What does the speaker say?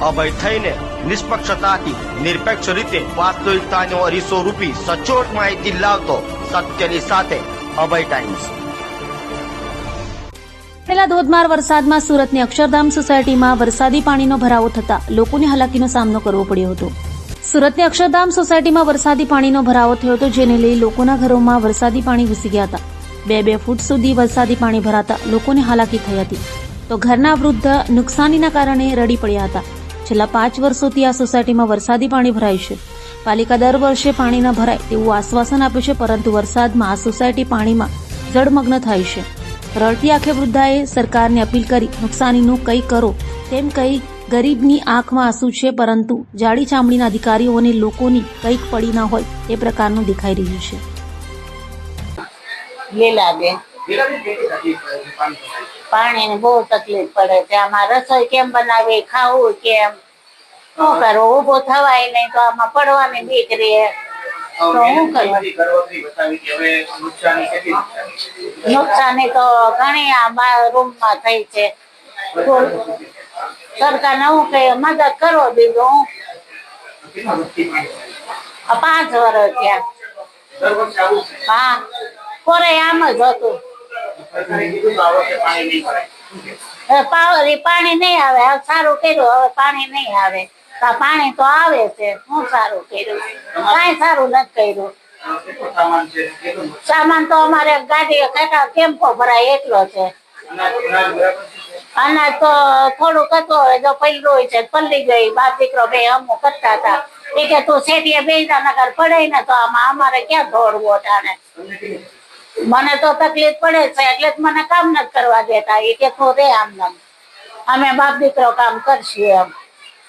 અભય થઈને નિષ્પક્ષતાથી, નિરપેક્ષ રીતે વાસ્તવિકતાનો અરીસો રૂપી સચોટ માહિતી લાવતો સત્યની સાથે અભય ટાઈમ્સ પડેલા ધોધમાર વરસાદમાં સુરતની અક્ષરધામ સોસાયટીમાં વરસાદી પાણીનો ભરાવો થતા લોકોને હાલાકીનો સામનો કરવો પડ્યો હતો. સુરતની અક્ષરધામ સોસાયટીમાં વરસાદી પાણીનો ભરાવો થયો હતો, જેને લઈ લોકોના ઘરોમાં વરસાદી પાણી ઘૂસી ગયા હતા. બે બે ફૂટ સુધી વરસાદી પાણી ભરાતા લોકોને હાલાકી થઈ હતી. તો ઘરના વૃદ્ધ નુકસાનીના કારણે રડી પડ્યા હતા. છેલ્લા પાંચ વર્ષોથી આ સોસાયટીમાં વરસાદી પાણી ભરાય છે. પાલિકા દર વર્ષે પાણી ન ભરાય તેવું આશ્વાસન આપ્યું છે, પરંતુ વરસાદમાં આ સોસાયટી પાણીમાં જળમગ્ન થાય છે. રળતી આંખે વૃદ્ધાએ સરકારને અપીલ કરી, નુકસાનીનું કંઈ કરો. તેમ કહી, ગરીબની આંખમાં આંસુ છે, પરંતુ જાડી ચામડીના અધિકારીઓને લોકોની કંઈક પડી ના હોય એ પ્રકારનું દેખાઈ રહ્યું છે. લીલાબેન પાણીની બહુ તકલીફ પડે છે. આમાં રસોઈ કેમ બનાવી ખાવું કેમ? શું કરવું? ઊભો થવાય નહીં તો આમાં પડવાની બીક રે તો શું કરવું નુકસાની તો ઘણી આ રૂમમાં થઈ છે. સરકારને હું કઈ મદદ કરો બીજું હું. પાંચ વર્ષ થયા હા. કોરે આમ જ હતું. પાણી નહીં આવે. સારું કર્યું, હવે પાણી નહીં આવે. પાણી તો આવે છે. હું સારું કર્યું? કઈ સારું નથી કર્યું. સામાન તો અમારે ગાડી કાકા ટેમ્પો ભરાય એટલો છે. અનાજ તો થોડુંક હતું, હવે પલ્લું હોય છે, પલ્લી ગઈ. બાપ દીકરો બે અમુક કરતા હતા. એ કે તું શેઠીએ બેસા નગર પડે ને તો આમાં અમારે ક્યાં દોડવો ટાણે મને તો તકલીફ પડે એટલે જ મને કામ નથી કરવા દેતા. એ કે રે આમ નામ અમે બાપ દીકરો કામ કરશું એમ.